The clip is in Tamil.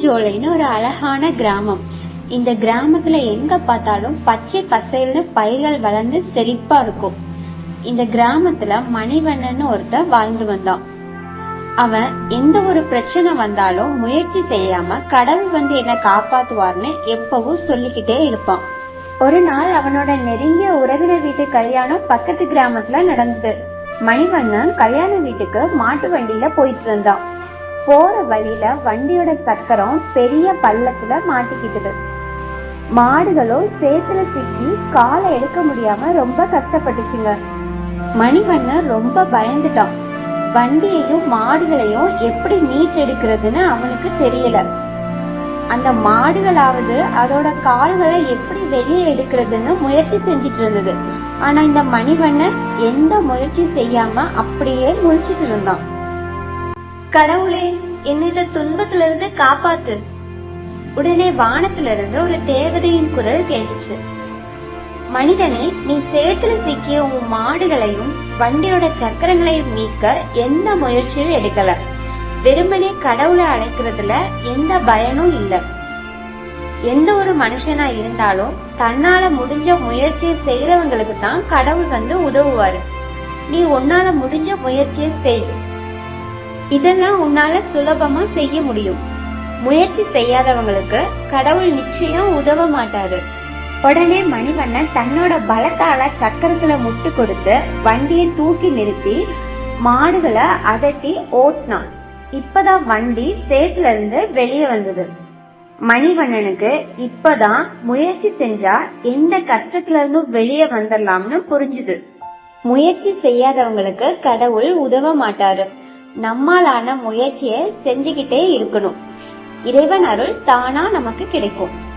உடும்புஞ்சோலைன்னு ஒரு அழகான கிராமம். இந்த கிராமத்துல எங்க பார்த்தாலும் பச்சை பசைல்னு பயிர்கள் வளர்ந்து செழிப்பா இருக்கும். இந்த கிராமத்துல மணிவண்ணன் ஒருத்தன் வாழ்ந்து வந்தான். அவன் எந்த ஒரு பிரச்சனை வந்தாலும் முயற்சி செய்யாம கடவுள் வந்து என்ன காப்பாத்துவார்னு எப்பவும் சொல்லிக்கிட்டே இருப்பான். ஒரு நாள் அவனோட நெருங்கிய உறவினர் வீட்டு கல்யாணம் பக்கத்து கிராமத்துல நடந்தது. மணிவண்ணன் கல்யாண வீட்டுக்கு மாட்டு வண்டியில போயிட்டு இருந்தான். போற வழியில வண்டியோட சக்கரம் பெரிய பள்ளத்துல மாட்டிக்கிட்டது. மாடுகளும் சேத்துல சிக்கி காலை எடுக்க முடியாம ரொம்ப கஷ்டப்பட்டுச்சுங்க. மணிவண்ணன் ரொம்ப பயந்துட்டான். வண்டியையும் மாடுகளையும் எப்படி மீட்டெடுக்கிறதுன்னு அவனுக்கு தெரியல. அந்த மாடுகளாவது அதோட கால்களை எப்படி வெளியே எடுக்கிறதுன்னு முயற்சி செஞ்சுட்டு இருந்தது. ஆனா இந்த மணிவண்ணன் எந்த முயற்சி செய்யாம அப்படியே முழிச்சிட்டு இருந்தான். கடவுளே என்னை துன்பத்திலிருந்து காப்பாத்து. உடனே வானத்திலிருந்து ஒரு தேவதையின் குரல் கேட்டுச்சு. மனிதனே நீ சேத்துல சிக்கிய உன் மாடுகளையும் வண்டியோட சக்கரங்களையும் மீட்க எந்த முயற்சியும் எடுக்கல. வெறுமனே கடவுளை அழைக்கிறதுல எந்த பயனும் இல்ல. எந்த ஒரு மனுஷனா இருந்தாலும் தன்னால முடிஞ்ச முயற்சியை செய்யறவங்களுக்கு தான் கடவுள் வந்து உதவுவாரு. நீ உன்னால முடிஞ்ச முயற்சியை செய்து இதெல்லாம் உன்னால சுலபமா செய்ய முடியும். முயற்சி செய்யாதவங்களுக்கு கடவுள் நிச்சயம் உதவ மாட்டாரு. உடனே மணிவண்ணன் தன்னோட பலத்தால சக்கரத்துல முட்டு கொடுத்து வண்டியை தூக்கி நிறுத்தி மாடுகளை அதட்டி ஓட்டினான். இப்பதான் வண்டி சேத்துல இருந்து வெளியே வந்தது. மணிவண்ணனுக்கு இப்பதான் முயற்சி செஞ்சா எந்த கஷ்டத்துல இருந்தும் வெளியே வந்துடலாம்னு புரிஞ்சுது. முயற்சி செய்யாதவங்களுக்கு கடவுள் உதவ மாட்டாரு. நம்மாலான முயற்சியை செஞ்சுக்கிட்டே இருக்கணும். இறைவன் அருள் தானா நமக்கு கிடைக்கும்.